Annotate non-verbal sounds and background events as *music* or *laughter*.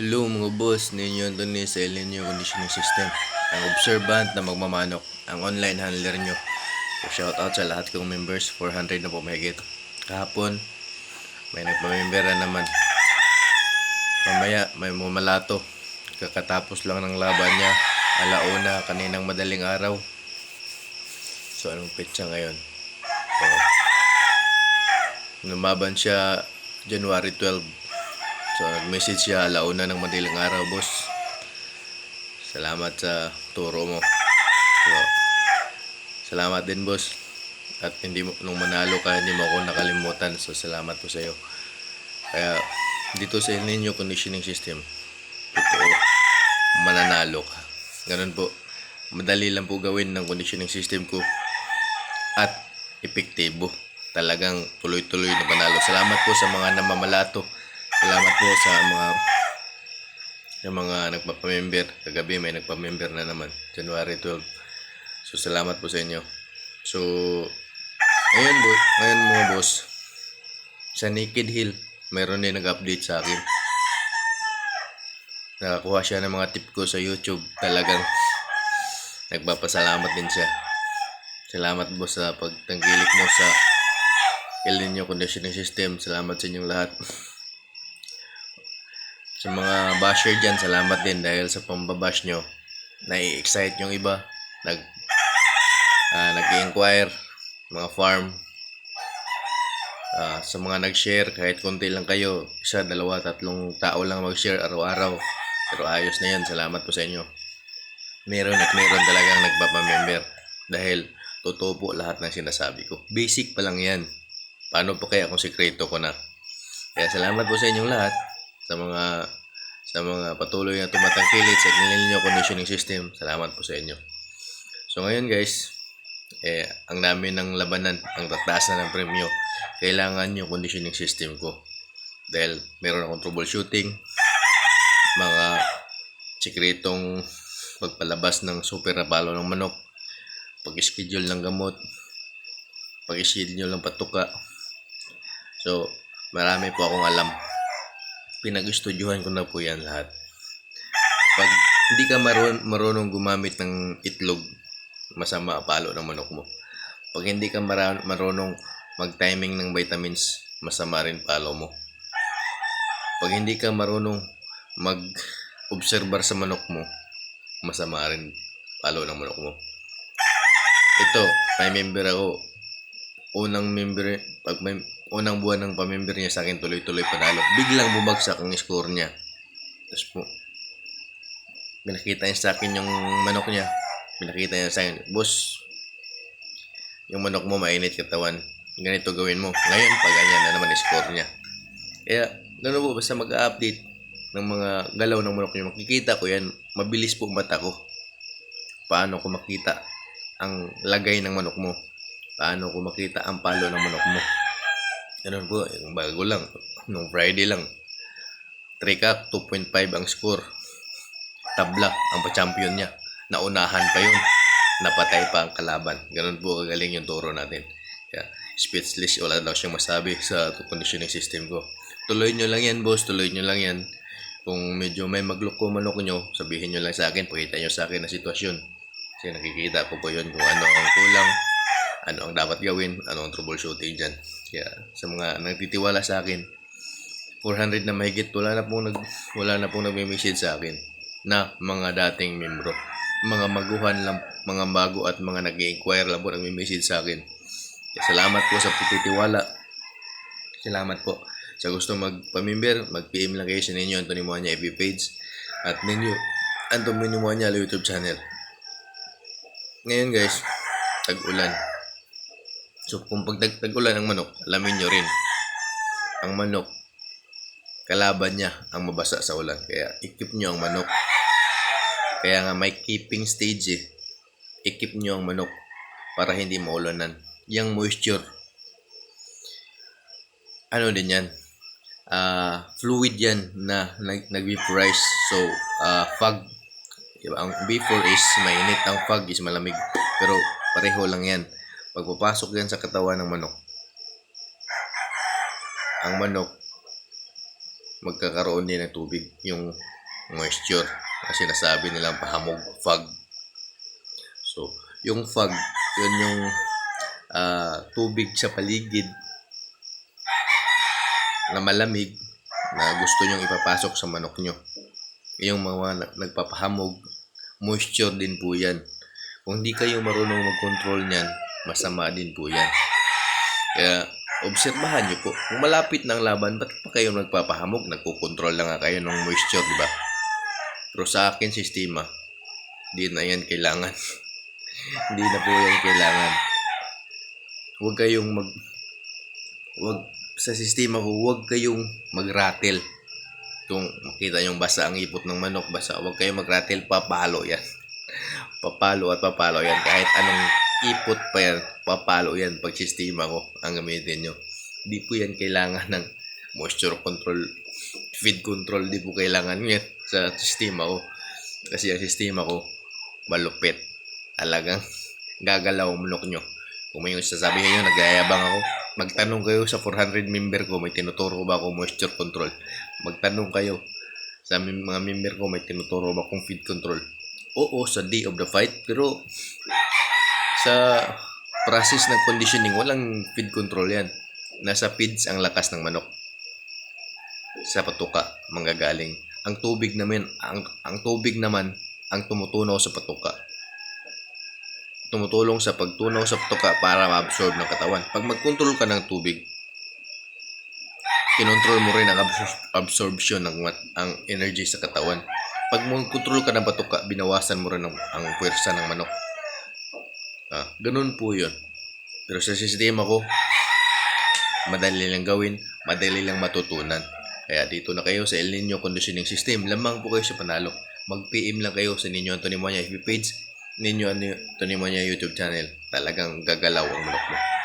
Hello mga boss, ninyo Anthony sa El Nino Conditioning System. Ang observant na magmamanok, ang online handler nyo. So, shout out sa lahat kong members, 400 na po mahigit. Kahapon, may nagpamember na naman. Mamaya, may mumalato. Kakatapos lang ng laban niya. Alauna, kaninang madaling araw. So, anong petsa ngayon? So, lumaban siya January 12. So, nag-message siya alauna ng madaling araw, boss. Salamat sa turo mo. So, salamat din, boss. At hindi mo, nung manalo ka, hindi mo ako nakalimutan. So, salamat po sa iyo. Kaya, dito sa El Nino Conditioning System, totoo, mananalo ka. Ganun po. Madali lang po gawin ng conditioning system ko. At, epektibo. Talagang tuloy-tuloy na panalo. Salamat po sa mga namamalato. Salamat po sa mga sa mga nagpapamember. Kagabi may nagpamember na naman. January 12. So, salamat po sa inyo. So, ngayon, bo, ngayon mga boss, sa Naked Hill, mayroon din nag-update sa akin. Nakakuha siya ng mga tip ko sa YouTube. Talagang nagpapasalamat din siya. Salamat po sa pagtangkilik mo sa El Nino Conditioning System. Salamat sa inyong lahat. *laughs* Sa mga basher dyan, salamat din dahil sa pambabash nyo. Nai-excite yung iba. Nag, ah, nag-inquire. Mga farm. Ah, sa mga nag-share, kahit konti lang kayo, isa, dalawa, tatlong tao lang mag-share araw-araw. Pero ayos na yan. Salamat po sa inyo. Meron at meron talagang nagpapamember. Dahil totoo po lahat ng sinasabi ko. Basic pa lang yan. Paano pa kaya kung sikreto ko na? Kaya salamat po sa inyong lahat sa mga sa mga patuloy na tumatangkilit sa Ninyo Conditioning System. Salamat po sa inyo. So ngayon guys, eh, ang dami ng labanan, ang tataas na ng premyo. Kailangan yung conditioning system ko. Dahil meron akong troubleshooting, mga sikretong pagpalabas ng super na palo ng manok, pag-schedule ng gamot, pag-schedule ng patuka. So, marami po akong alam. Pinag-estudyohan ko na po yan lahat. Pag hindi ka marun- marunong gumamit ng itlog, masama palo ng manok mo. Pag hindi ka mara- marunong mag-timing ng vitamins, masama rin palo mo. Pag hindi ka marunong mag-obserbar sa manok mo, masama rin palo ng manok mo. Ito, may member ako. Unang member, pag may, unang buwan ng pamember niya sa akin, tuloy-tuloy panalo. Biglang bumagsak ang score niya. Tapos po, pinakita niya sa akin yung manok niya. Pinakita niya sa akin, boss, yung manok mo mainit katawan. Ganito gawin mo. Ngayon, pag ganyan na naman score niya. Kaya, gano'n po, basta mag-update ng mga galaw ng manok niyo, makikita ko yan, mabilis po mata ko. Paano ko makita ang lagay ng manok mo? Paano ko makita ang palo ng manok mo? Ganun po, yung bago lang. Nung Friday lang. 3 cup, 2.5 ang score. Tabla ang pa-champion niya. Naunahan pa yun. Napatay pa ang kalaban. Ganun po kagaling yung turo natin. Kaya, speechless, wala daw siyang masabi sa conditioning system ko. Tuloy nyo lang yan, boss. Tuloy nyo lang yan. Kung medyo may magloko manok nyo, sabihin nyo lang sa akin, pakita nyo sa akin na sitwasyon. Kasi nakikita ko po yun kung ano ang kulang, ano ang dapat gawin, ano ang troubleshooting dyan. Kaya sa mga nagtitiwala sa akin, 400 na mahigit, wala na pong, nag, wala na pong nagme-message sa akin na mga dating membro. Mga maguhan lang, mga bago at mga nag-inquire lang po nagme-message sa akin. Kaya salamat po sa pagtitiwala. Salamat po. Sa gusto magpamimber, mag-PM lang kayo sa ninyo Anthony Moanya FB page at ninyo Anthony Moanya YouTube channel. Ngayon guys, tag-ulan. So kung pag tag- tag-ulan ang manok, alamin nyo rin. Ang manok, kalaban niya ang mabasa sa ulan. Kaya ikip nyo ang manok. Kaya nga may keeping stage eh. Ikip nyo ang manok para hindi maulanan. Yung moisture, ano din yan, ah fluid yan na nag, nag-vaporize. So, ah fog. Diba? Ang before is mainit, ang fog is malamig. Pero pareho lang yan. Pagpapasok yan sa katawan ng manok, ang manok magkakaroon din ng tubig yung moisture na sinasabi nilang pahamog fog so yung fog yun yung ah, tubig sa paligid na malamig na gusto nyong ipapasok sa manok nyo. Yung mga na- nagpapahamog moisture din po yan. Kung hindi kayo marunong mag-control niyan masama din po yan. Kaya obserbahan nyo po. Kung malapit ng laban ba't pa kayo nagpapahamog? Nagko-control lang nga kayo ng moisture di ba? Pero sa akin sistema di na yan kailangan. *laughs* Hindi na po yan kailangan. Huwag kayong mag huwag sa sistema ko huwag kayong mag-rattle. Kung makita yung basa ang ipot ng manok basa. Huwag kayong mag-rattle papalo yan. *laughs* Papalo at papalo yan kahit anong ipot pa yan. Papalo yan pag sistema ko. Ang gamitin nyo. Di po yan kailangan ng moisture control feed control. Di po kailangan yan sa sistema ko. Kasi ang sistema ko malupit. Talagang gagalaw ang manok nyo. Kung may sasabi nyo nagyayabang ako. Magtanong kayo sa 400 member ko may tinuturo ba ako moisture control? Magtanong kayo sa mga member ko may tinuturo ba akong feed control? Oo sa day of the fight. Pero sa process ng conditioning walang feed control yan. Nasa feeds ang lakas ng manok. Sa patuka manggagaling. Ang tubig naman ang, ang tubig naman ang tumutunaw sa patuka. Tumutulong sa pagtunaw sa patuka para ma-absorb ng katawan. Pag mag-control ka ng tubig kinontrol mo rin ang absor- absorption ng ang energy sa katawan. Pag mag-control ka ng patuka binawasan mo rin ang, ang puwersa ng manok ah, ganun po yun pero sa sistema ko madali lang gawin, madali lang matutunan. Kaya dito na kayo sa El Nino Conditioning System. Lamang po kayo sa panalo. Mag-PM lang kayo sa Ninyo Antonio Monya FB page, Ninyo Antonio Monya YouTube channel. Talagang gagalaw ang manok mo.